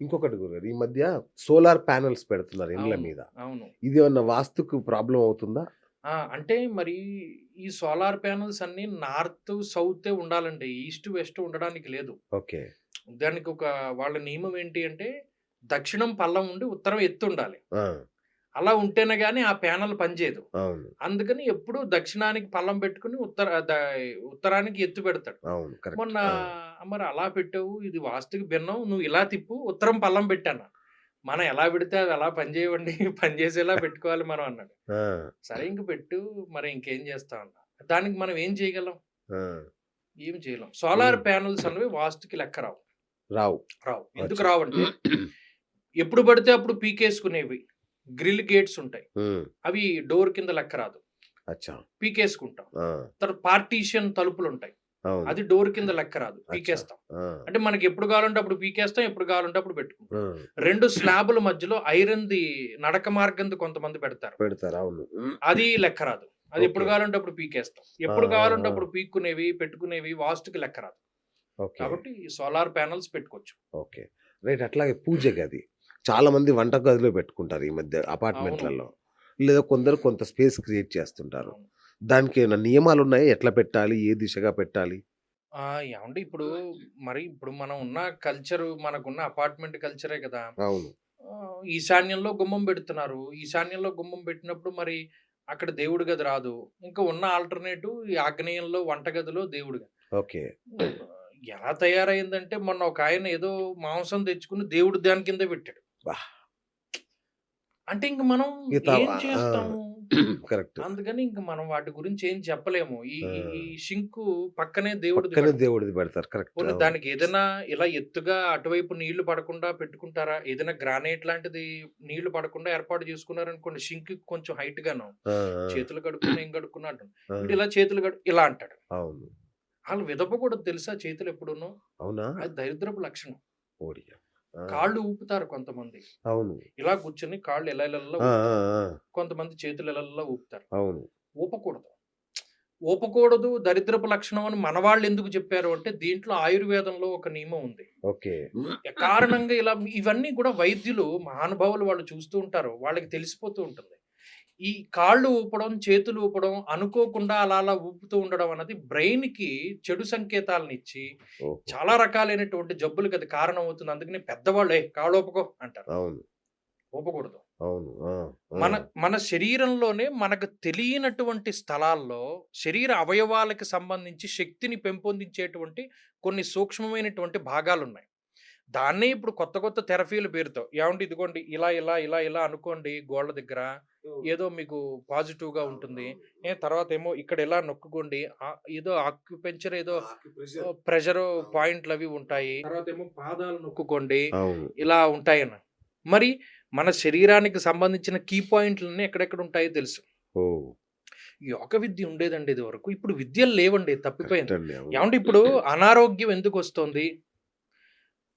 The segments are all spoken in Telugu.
ఇంకొకటి గురు ఈ మధ్య సోలార్ ప్యానెల్స్ పెడుతున్నారు ఇండ్ల. మీద. అవును. ఇది ఏమన్నా వాస్తుకు ప్రాబ్లం అవుతుందా? అంటే మరి ఈ సోలార్ ప్యానల్స్ అన్ని నార్త్ సౌత్ ఉండాలండి. ఈస్ట్ వెస్ట్ ఉండడానికి లేదు. ఓకే. దానికి ఒక వాళ్ళ నియమం ఏంటి అంటే దక్షిణం పల్లం ఉండి ఉత్తరం ఎత్తు ఉండాలి. అలా ఉంటేనే కానీ ఆ ప్యానల్ పనిచేయదు అందుకని ఎప్పుడు దక్షిణానికి పల్లం పెట్టుకుని ఉత్తర ఉత్తరానికి ఎత్తు పెడతాడు. మొన్న మరి అలా పెట్టావు ఇది వాస్తుకి భిన్నం నువ్వు ఇలా తిప్పు ఉత్తరం పల్లం పెట్టాను? మనం ఎలా పెడితే అవి ఎలా పనిచేయవండి పనిచేసేలా పెట్టుకోవాలి మనం అన్నాడు. సరే ఇంక పెట్టు మరి ఇంకేం చేస్తా అన్నా. దానికి మనం ఏం చేయగలం? ఏం చేయలేం. సోలార్. ప్యానల్స్ అనేవి వాస్తుకి లెక్క రావు. రావు. రావు. ఎందుకు. రావంటే ఎప్పుడు పడితే అప్పుడు పీకేసుకునేవి. గ్రిల్ గేట్స్ ఉంటాయి. అవి డోర్ కింద లెక్క రాదు. పీకేసుకుంటాం. తర్వాత పార్టీషన్ తలుపులు ఉంటాయి అది డోర్ కింద లెక్క రాదు. పీకేస్తాం. అంటే మనకి ఎప్పుడు కావాలంటే అప్పుడు పీకేస్తాం ఎప్పుడు కావాలంటే అప్పుడు పెట్టుకుంటాం. రెండు స్లాబుల మధ్యలో ఐరన్ ది నడక మార్గంది కొంతమంది పెడతారు. పెడతారు. అది లెక్క రాదు. అది ఎప్పుడు. కావాలంటే అప్పుడు పీకేస్తాం. ఎప్పుడు కావాలంటే. అప్పుడు పీక్కునేవి పెట్టుకునేవి వాస్తుకి లెక్క రాదు. కాబట్టి సోలార్ ప్యానల్స్ పెట్టుకోవచ్చు. ఓకే. రైట్. అట్లాగే పూజ గది. చాలా మంది వంట గదిలో పెట్టుకుంటారు ఈ మధ్య అపార్ట్మెంట్లలో. లేదా కొందరు కొంత స్పేస్ క్రియేట్ చేస్తుంటారు. దానికి ఏమైనా నియమాలు ఉన్నాయి ఎట్లా పెట్టాలి? ఏ దిశగా పెట్టాలి? ఏమంటే ఇప్పుడు మరి ఇప్పుడు మనం ఉన్న కల్చర్ మనకున్న అపార్ట్మెంట్ కల్చరే కదా! అవును. ఈశాన్యంలో గుమ్మం పెడుతున్నారు. ఈశాన్యంలో గుమ్మం పెట్టినప్పుడు మరి అక్కడ దేవుడి గది రాదు. ఇంకా ఉన్న ఆల్టర్నేటివ్ ఈ ఆగ్నేయంలో వంటగదిలో దేవుడి గది. ఓకే. ఎలా తయారైందంటే మొన్న ఒక ఆయన ఏదో మాంసం తెచ్చుకుని దేవుడు దాని కింద పెట్టాడు. అంటే ఇంక మనం ఏం చేస్తాము? కరెక్ట్. అందుకని ఇంక మనం వాటి గురించి ఏం చెప్పలేము. ఈ. ఈ షింకు పక్కనే దేవుడిది పక్కనే పెడతారు. దేవుడిది పెడతారు. కరెక్ట్. దానికి ఏదైనా ఇలా ఎత్తుగా అటువైపు నీళ్ళు పడకుండా పెట్టుకుంటారా? ఏదైనా గ్రానైట్ లాంటిది నీళ్ళు పడకుండా ఏర్పాటు చేసుకున్నారు అనుకోండి షింక్ కొంచెం హైట్ గాను చేతులు కడుక్కున్నా ఏం కడుక్కున్నా అంటాడు. ఇలా చేతులు కడు ఇలా అంటాడు. అవును. వాళ్ళు విదపకూడదు తెలుసా చేతులు ఎప్పుడున్నో అవునా? అది దరిద్రపు లక్షణం. ఓడియా. కాళ్ళు ఊపుతారు కొంతమంది. అవును. ఇలా కూర్చొని కాళ్ళు ఎలా ఆ, కొంతమంది చేతులు ఎలా ఊపుతారు. అవును. ఊపకూడదు. ఊపకూడదు దరిద్రపు లక్షణం అని మన వాళ్ళు ఎందుకు చెప్పారు అంటే దీంట్లో ఆయుర్వేదంలో ఒక నియమం ఉంది. ఓకే. కారణంగా ఇలా ఇవన్నీ కూడా వైద్యులు మహానుభావులు వాళ్ళు చూస్తూ ఉంటారు. వాళ్ళకి తెలిసిపోతూ ఉంటుంది. ఈ కాళ్ళు ఊపడం చేతులు ఊపడం అనుకోకుండా అలా అలా ఊపుతూ ఉండడం అన్నది బ్రెయిన్కి చెడు సంకేతాలను ఇచ్చి. చాలా రకాలైనటువంటి జబ్బులకు అది కారణం అవుతుంది అందుకని పెద్దవాళ్ళు ఏ కాళ్ళు ఊపకో అంటారు. ఊపకూడదు. అవును. మన మన శరీరంలోనే మనకు తెలియనటువంటి స్థలాల్లో శరీర అవయవాలకు సంబంధించి శక్తిని పెంపొందించేటువంటి కొన్ని సూక్ష్మమైనటువంటి భాగాలు ఉన్నాయి దాన్నే ఇప్పుడు కొత్త కొత్త థెరపీల పేరుతో. ఏమంటే ఇదిగోండి ఇలా ఇలా ఇలా ఇలా అనుకోండి గోళ్ళ దగ్గర ఏదో మీకు పాజిటివ్గా ఉంటుంది. తర్వాత ఏమో ఇక్కడ ఇలా నొక్కుకోండి ఏదో ఆక్యుపెంచర్ ఏదో ప్రెషర్ పాయింట్లు అవి ఉంటాయి. తర్వాత ఏమో పాదాలు నొక్కుకోండి. ఇలా ఉంటాయన్న మరి మన శరీరానికి సంబంధించిన కీ పాయింట్లన్నీ ఎక్కడెక్కడ ఉంటాయో తెలుసు. యోగ విద్య ఉండేదండి ఇది వరకు ఇప్పుడు విద్యలు లేవండి తప్పిపోయింది. ఏమంటే ఇప్పుడు అనారోగ్యం ఎందుకు వస్తుంది?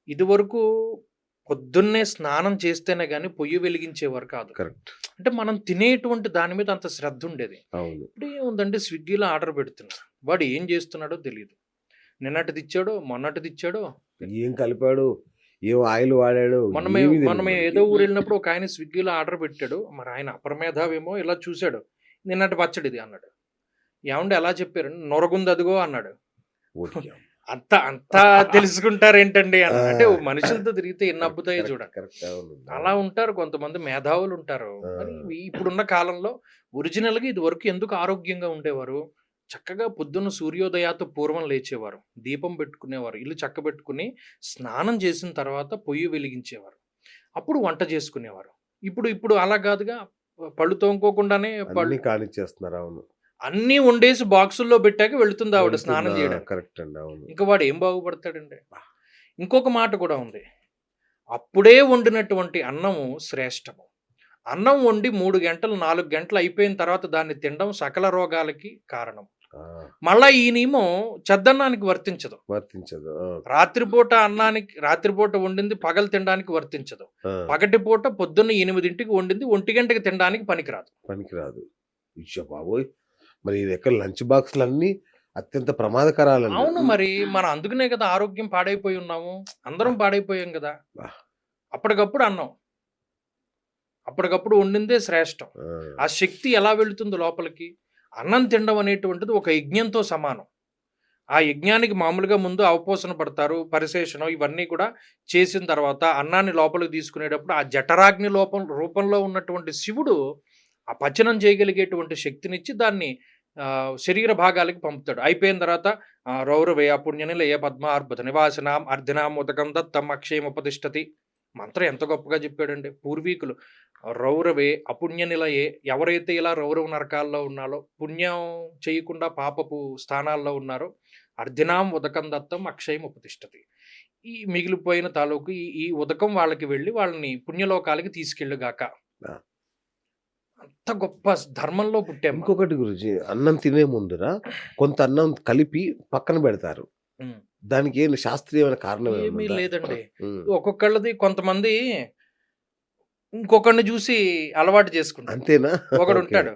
ఇది వరకు పొద్దున్నే స్నానం చేస్తేనే కానీ పొయ్యి వెలిగించేవారు కాదు. కరెక్ట్. అంటే మనం తినేటువంటి దాని మీద అంత శ్రద్ధ ఉండేది. ఇప్పుడు ఏముందంటే స్విగ్గీలో ఆర్డర్ పెడుతున్నాడు వాడు ఏం చేస్తున్నాడో తెలియదు నిన్నటిది ఇచ్చాడో మొన్నటిది ఇచ్చాడో? ఏం కలిపాడు? ఏం ఆయిల్ వాడాడు? మనమే మనం. ఏదో ఊరు వెళ్ళినప్పుడు ఒక ఆయన స్విగ్గీలో ఆర్డర్ పెట్టాడు. మరి ఆయన అపరమేధావేమో ఇలా చూశాడు. నిన్నటి పచ్చడి ఇది అన్నాడు. ఏమండి ఎలా చెప్పారు? నొరగుంది అదిగో అన్నాడు. అంత అంతా తెలుసుకుంటారు ఏంటండి. అంటే మనుషులతో తిరిగితే ఎన్ని అబ్బుతాయో చూడండి. అలా ఉంటారు కొంతమంది మేధావులు ఉంటారు. మరి ఇప్పుడున్న కాలంలో ఒరిజినల్గా ఇది వరకు ఎందుకు ఆరోగ్యంగా ఉండేవారు? చక్కగా పొద్దున్న సూర్యోదయాతో పూర్వం లేచేవారు. దీపం పెట్టుకునేవారు. ఇల్లు చక్కబెట్టుకుని స్నానం చేసిన తర్వాత పొయ్యి వెలిగించేవారు. అప్పుడు వంట చేసుకునేవారు. ఇప్పుడు ఇప్పుడు అలా కాదుగా. పళ్ళు తోముకోకుండానే పళ్ళు కానిచ్చేస్తున్నారు అవును. అన్నీ వండేసి బాక్సుల్లో పెట్టాక వెళుతుంది ఆవిడ స్నానం చేయడానికి కరెక్ట్ అండి. అవును. ఇంకా వాడు ఏం బాగుపడతాడండి? ఇంకొక మాట కూడా ఉంది. అప్పుడే వండినటువంటి అన్నము శ్రేష్టము. అన్నం వండి మూడు గంటలు నాలుగు గంటలు అయిపోయిన తర్వాత దాన్ని తినడం సకల రోగాలకి కారణం. మళ్ళా ఈ నియమం చెద్దన్నానికి వర్తించదు. వర్తించదు. రాత్రిపూట అన్నానికి రాత్రిపూట వండింది పగలు తినడానికి వర్తించదు. పగటిపూట పొద్దున్న ఎనిమిదింటికి వండింది ఒంటి గంటకి తినడానికి పనికిరాదు. పనికిరాదు. బాబోయ్! మరి ఇది ఎక్కడ లంచ్ బాక్స్లు అన్ని అత్యంత ప్రమాదకరాలండి. అవును మరి మన అందుకనే కదా ఆరోగ్యం పాడైపోయి ఉన్నాము. అందరం పాడైపోయాం కదా. అప్పటికప్పుడు అన్నం. అప్పటికప్పుడు వండిందే శ్రేష్టం. ఆ, శక్తి ఎలా వెళుతుంది లోపలికి? అన్నం తినడం అనేటువంటిది ఒక యజ్ఞంతో సమానం. ఆ యజ్ఞానికి మామూలుగా ముందు అవపోసన పడతారు పరిశేషణం ఇవన్నీ కూడా చేసిన తర్వాత అన్నాన్ని లోపలికి తీసుకునేటప్పుడు ఆ జఠరాగ్ని లోపం రూపంలో ఉన్నటువంటి శివుడు ఆ పచనం చేయగలిగేటువంటి శక్తినిచ్చి దాన్ని శరీర భాగాలకి పంపుతాడు. అయిపోయిన తర్వాత రౌరవే అపుణ్యని ఏ పద్మ నివాసనాం అర్ధనామోదకం దత్తం అక్షయం ఉపతిష్టతి. మంత్రం ఎంత గొప్పగా చెప్పాడండి. పూర్వీకులు రౌరవే అపుణ్య నిలయే ఎవరైతే ఇలా రౌరవ నరకాల్లో ఉన్నారో పుణ్యం చేయకుండా పాపపు స్థానాల్లో ఉన్నారో అర్ధినాం ఉదకం దత్తం అక్షయం ఉపతిష్టతి. ఈ మిగిలిపోయిన తాలూకు ఈ ఈ ఉదకం వాళ్ళకి వెళ్ళి వాళ్ళని పుణ్యలోకాలకి తీసుకెళ్ళుగాక. అంత గొప్ప ధర్మంలో పుట్టాము ఇంకొకటి గురించి అన్నం తినే ముందురా కొంత అన్నం కలిపి పక్కన పెడతారు. దానికి ఏం శాస్త్రీయమైన కారణం ఏమీ? లేదండి. ఒక్కొక్కళ్ళది కొంతమంది ఇంకొకరిని చూసి అలవాటు చేసుకుంటారు. అంతేనా? ఒకడు. ఉంటాడు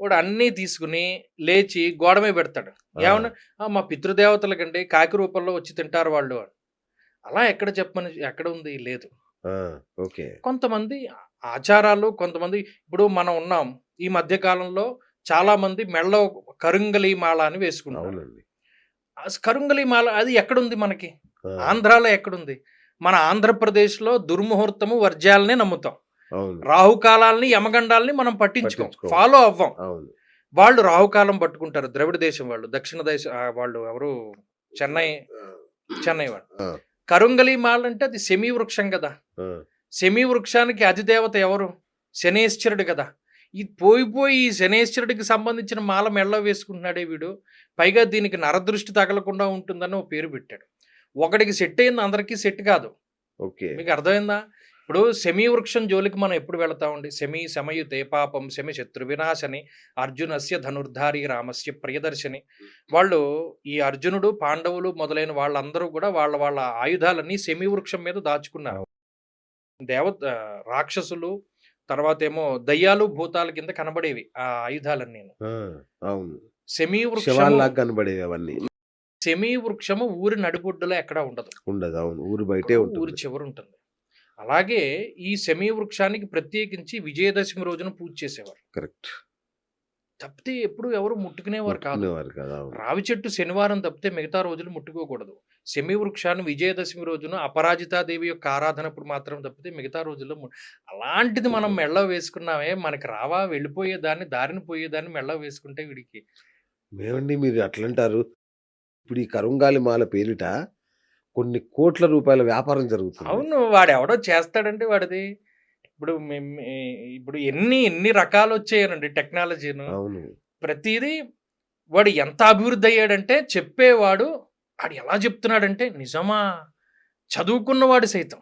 వాడు అన్నీ తీసుకుని లేచి గోడ మీద పెడతాడు ఏమన్నా "ఆ, మా పితృదేవతలకండి కాకి రూపంలో వచ్చి తింటారు వాళ్ళు అలా ఎక్కడ చెప్పమని ఎక్కడ ఉంది? లేదు. ఓకే. కొంతమంది ఆచారాలు కొంతమంది ఇప్పుడు మనం ఉన్నాం. ఈ మధ్య కాలంలో చాలా మంది మెళ్ళ కరుంగలి మాల అని అవునండి. ఆ కరుంగలి మాల అది ఎక్కడుంది మనకి? ఆంధ్రాలో ఎక్కడుంది? మన ఆంధ్రప్రదేశ్లో దుర్ముహూర్తము వర్జ్యాలనే నమ్ముతాం. అవును. రాహుకాలాల్ని యమగండాల్ని మనం పట్టించుకోం. పట్టించుకోం. ఫాలో అవ్వం. అవును. వాళ్ళు రాహుకాలం పట్టుకుంటారు. ద్రవిడ దేశం వాళ్ళు దక్షిణ దేశం ఆ, వాళ్ళు ఎవరు? చెన్నై చెన్నై వాళ్ళు. ఆ, కరుంగలి మాల అంటే అది సెమీ వృక్షం కదా. ఆ, సెమీ వృక్షానికి అధిదేవత ఎవరు? శనేశ్వరుడు కదా. ఈ పోయి పోయి ఈ శనేశ్వరుడికి సంబంధించిన మాల మెళ్ళ వేసుకుంటున్నాడే వీడు. పైగా దీనికి నరదృష్టి తగలకుండా ఉంటుందని ఒక పేరు పెట్టాడు. ఒకడికి సెట్ అయింది అందరికీ సెట్ కాదు. ఓకే. మీకు అర్థమైందా? ఇప్పుడు సెమీ వృక్షం జోలికి మనం ఎప్పుడు వెళతామండి సెమీ శమయుతే పాపం శమి శత్రు వినాశని అర్జునస్య ధనుర్ధారి రామస్య ప్రియదర్శని. వాళ్ళు ఈ అర్జునుడు పాండవులు మొదలైన వాళ్ళందరూ కూడా వాళ్ళ వాళ్ళ ఆయుధాలన్నీ సెమీ వృక్షం మీద దాచుకున్నారు. దేవ రాక్షసులు తర్వాత ఏమో దయ్యాలు భూతాల కింద కనబడేవి ఆ ఆయుధాలన్నీ అవును. సెమీ కనబడేవి అవన్నీ. సెమీ వృక్షము ఊరి నడిబొడ్డులో ఎక్కడ ఉండదు. ఉండదు అవును. ఊరు బయటే ఊరి చివరి ఉంటుంది అలాగే ఈ సెమీ వృక్షానికి ప్రత్యేకించి విజయదశమి రోజున పూజ చేసేవారు. కరెక్ట్. తప్పితే ఎప్పుడు ఎవరు ముట్టుకునేవారు కాదు. రావి చెట్టు శనివారం తప్పితే మిగతా రోజులు ముట్టుకోకూడదు. సెమీ వృక్షాన్ని విజయదశమి రోజున అపరాజితాదేవి యొక్క ఆరాధనప్పుడు మాత్రం తప్పితే మిగతా రోజుల్లో అలాంటిది మనం మెళ్ళ వేసుకున్నామే మనకి రావా వెళ్ళిపోయేదాన్ని దారిని పోయేదాన్ని మెళ్ళ వేసుకుంటే వీడికి. మేమండి మీరు అట్లంటారు? ఇప్పుడు ఈ కరుంగాలి మాల పేరిట కొన్ని కోట్ల రూపాయల వ్యాపారం జరుగుతుంది. అవును వాడు ఎవడో చేస్తాడంటే వాడిది. ఇప్పుడు మేము ఇప్పుడు ఎన్ని ఎన్ని రకాలు వచ్చాయనండి టెక్నాలజీను ప్రతిదీ వాడు ఎంత అభివృద్ధి అయ్యాడంటే చెప్పేవాడు వాడు ఎలా చెప్తున్నాడంటే నిజమా? చదువుకున్నవాడు సైతం.